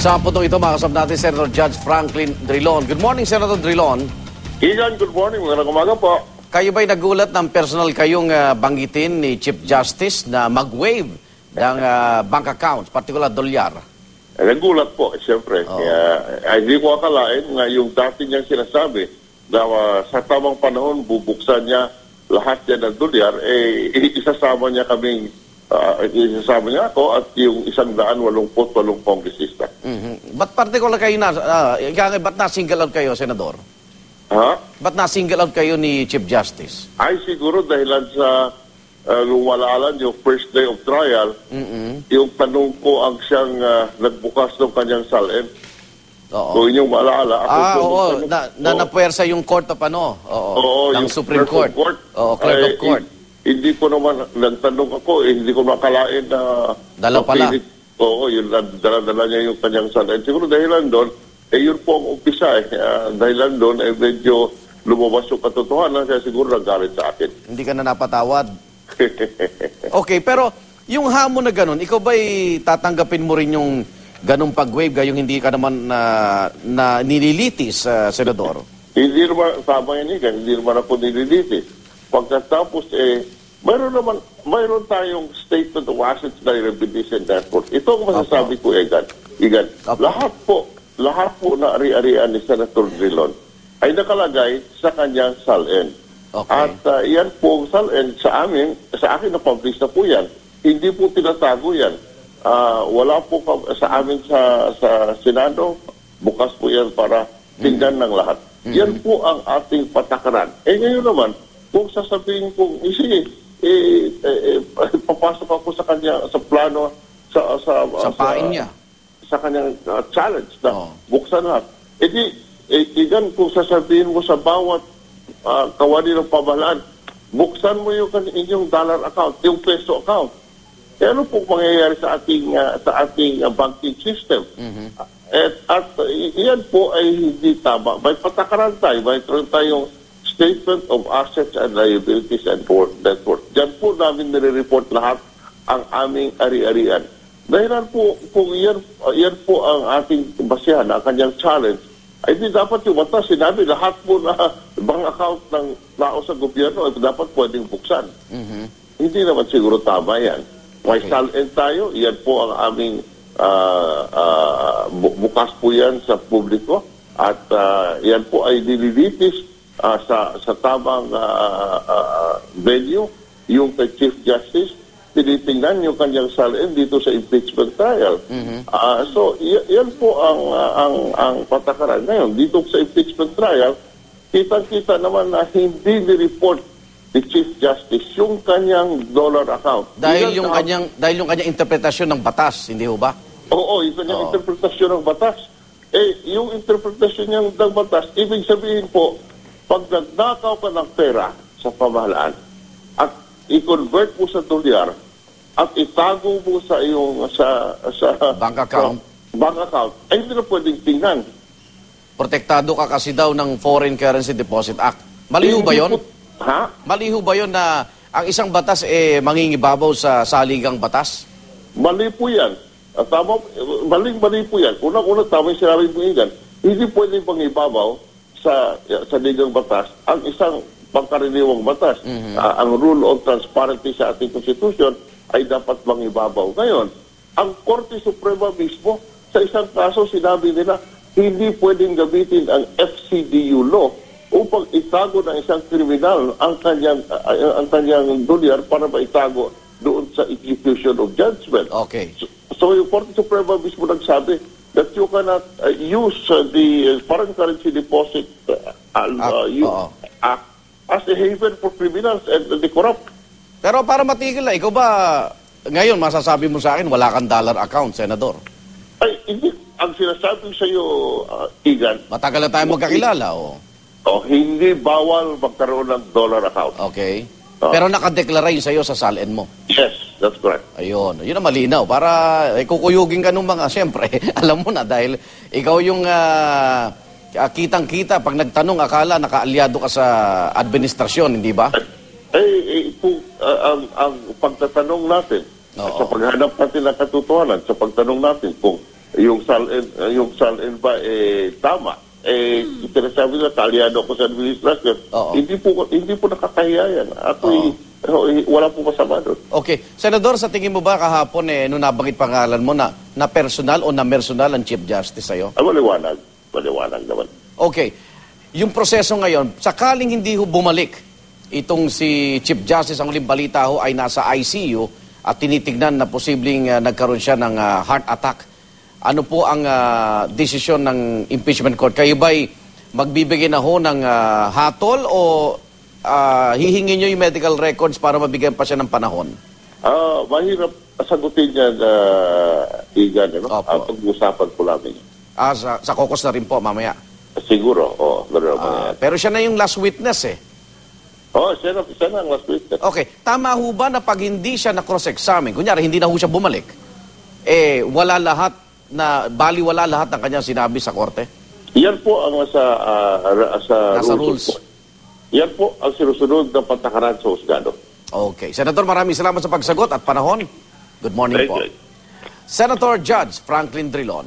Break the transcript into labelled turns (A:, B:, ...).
A: Sa putong ito, makasab natin Senator Judge Franklin Drilon. Good morning, Senator Drilon.
B: Igan, good morning. Magandang umaga po.
A: Kayo ba'y nagulat ng personal kayong ah, banggitin ni Chief Justice na mag-waive ng ah, bank accounts, particular dolyar?
B: Eh, nagulat po, siyempre. Kaya, eh, hindi ko akalain na yung dati niyang sinasabi na ah, sa tamang panahon bubuksan niya lahat yan ng dolyar, eh, isasama niya kaming, ah, isasama niya ako at yung isang daan walumput walong kongresista.
A: Mhm. Ba't particular kayo na, uh, ba't na-single out kayo, Senador?
B: Ha?
A: Ba't na-single out kayo ni Chief Justice?
B: Ay siguro dahilan sa uh, lumalalan yung first day of trial, yung tanong ko ang siyang ah, nagbukas ng kanyang salin.
A: Oo.
B: Kung inyong maalala, ako
A: Ah, oo.
B: nagtanong-
A: Na, na
B: Oo.
A: napuwersa yung court of ano? Oo.
B: Oo,
A: ng Supreme Court.
B: of
A: Oo, clerk of
B: Ay,
A: court.
B: hin- hindi ko naman, nagtanong ako, eh, hindi ko makalain na...
A: Dala pala.
B: mapilit- Oo, yun, dala-dala niya yung kanyang salain. Siguro dahilan doon, eh yun po ang umpisa eh. Ah, dahilan doon, eh medyo lumabas yung katotohanan, kaya siguro nagalit sa akin.
A: Hindi ka na napatawad. Okay, pero yung hamon na ganun, ikaw ba'y tatanggapin mo rin yung ganung pag-wave, gayong hindi ka naman na, na nililitis, uh, Senador?
B: hindi naman, tama yan Igan, hindi naman ako nililitis. Pagkatapos, eh, mayroon naman, mayroon tayong statement of assets na and dashboard. Ito ang masasabi ko, Igan. Igan,
A: Opo.
B: lahat po, lahat po na ari-arian ni Senator Drilon ay nakalagay sa kanyang SALN.
A: Okay.
B: At uh, yan po, SALN, sa amin, sa akin na publish na po yan. Hindi po tinatago yan. Ah, wala po sa amin sa, sa Senado, bukas po yan para tingnan ng lahat. Yan po ang ating patakaran. Eh ngayon naman, kung sasabihin kong, eh, sige, eh, eh, eh, papasok ako sa kanya, sa plano, sa, sa,
A: Sa pain niya.
B: sa kanyang uh, challenge na
A: Oo.
B: buksan lahat. E di, eh, igan kung sasabihin mo sa bawat uh, kawani ng pamahalaan, buksan mo yung inyong dollar account, yung peso account. Eh, ano po mangyayari sa ating uh, sa ating uh, banking system? At, at i- iyan po ay hindi tama. May patakaran tayo, may meron tayong statement of assets and liabilities and net worth. Diyan po namin nire-report lahat ang aming ari-arian. Dahilan po, kung yan, uh, yan po ang ating basihan, ang kanyang challenge, ay di dapat yung mata, sinabi lahat po na bank account ng tao sa gobyerno ay dapat pwedeng buksan. Hindi naman siguro tama yan. May
A: Okay.
B: salin tayo, yan po ang aming ah, bu- bukas po yan sa publiko at ah, yan po ay nililitis ah, sa sa tamang ah, ah, venue yung kay Chief Justice tinitingnan yung kanyang salin dito sa impeachment trial. Ah, so y- yan po ang ang ang patakaran ngayon dito sa impeachment trial kitang-kita naman na hindi ni-report ni Chief Justice yung kanyang dollar account.
A: Dahil yung kanyang dahil yung kanyang interpretasyon ng batas, hindi ho ba?
B: Oo, yung kanyang
A: Oo.
B: interpretasyon ng batas. Eh, yung interpretasyon niyang ng batas, ibig sabihin po, pag nagnakaw ka ng pera sa pamahalaan at i-convert mo sa dolyar at itago mo sa iyong sa sa
A: Bank account.
B: sa bank account, ay hindi na pwedeng tingnan.
A: Protektado ka kasi daw ng Foreign Currency Deposit Act. Mali ho ba
B: po- Ha?
A: Mali ho ba yun na ang isang batas eh mangingibabaw sa saligang batas?
B: Mali po yan. At tama, maling-mali po yan. Unang-una, tama yung sinabi mo yan. Hindi pwede pang ibabaw sa, sa ligang batas ang isang pangkaraniwang batas. Ah, ang rule of transparency sa ating constitution ay dapat bang ibabaw. Ngayon, ang Korte Suprema mismo, sa isang kaso sinabi nila, hindi pwedeng gamitin ang FCDU law upang itago ng isang kriminal ang kanyang ah, ang kanyang dolyar para maitago doon sa execution of judgment.
A: Okay.
B: So, so yung Korte Suprema mismo nagsabi that you cannot uh, use uh, the uh, foreign currency deposit uh, uh, you-
A: oo.
B: act as a haven for criminals and the corrupt.
A: Pero para matigil na, ikaw ba ngayon masasabi mo sa akin wala kang dollar account, Senador?
B: Ay, hindi. Ang sinasabi sa iyo, uh, Igan,
A: Matagal na tayo magkakilala, oh.
B: oh, hindi bawal magkaroon ng dollar account.
A: Okay.
B: Oo.
A: Pero nakadeklara yun sa'yo sa salin mo.
B: Yes, that's correct.
A: Ayun. Yun ang malinaw. Para eh, kukuyugin ka nung mga, siyempre, alam mo na dahil ikaw yung ah, ah, kitang-kita. Pag nagtanong, akala nakaalyado ka sa administrasyon, hindi ba?
B: Eh, eh kung uh, ang, ang pagtatanong natin,
A: Oo.
B: sa paghanap natin ng katotohanan, sa pagtanong natin kung yung sal yung sal ba eh tama. Eh sinasabi na kalyado ko sa administrasyon.
A: Oo.
B: Hindi po hindi po nakakahiya yan. Ako eh, wala po masama doon.
A: Okay. Senador, sa tingin mo ba kahapon, eh, nung nabanggit pangalan mo, na, na personal o na personal ang Chief Justice sa'yo?
B: Ah, maliwanag. Maliwanag naman.
A: Okay. Yung proseso ngayon, sakaling hindi ho bumalik, itong si Chief Justice, ang uling balita ho ay nasa ICU at tinitignan na posibleng ah, nagkaroon siya ng ah, heart attack. Ano po ang ah, desisyon ng impeachment court? Kayo ba'y magbibigay na ho ng ah, hatol o ah, hihingi nyo yung medical records para mabigyan pa siya ng panahon?
B: Ah, mahirap sagutin yan, uh, Igan, ano?
A: Opo.
B: Ah, pag-usapan po namin.
A: Ah, sa, sa kokos na rin po mamaya.
B: Siguro, oh, naman
A: Ah,
B: yan.
A: pero siya na yung last witness eh.
B: Oh, siya na, siya na ang last witness.
A: Okay, tama ho ba na pag hindi siya na cross-examine, kunyari hindi na ho siya bumalik, eh wala lahat na, baliwala lahat ng kanyang sinabi sa korte?
B: Yan po ang sa, ah, ra- sa
A: Nasa
B: rules.
A: rules.
B: po. Yan po ang sinusunod ng patakaran sa husgado.
A: Okay. Senator, maraming salamat sa pagsagot at panahon. Good morning
B: Thank
A: po.
B: you.
A: Senator Judge Franklin Drilon.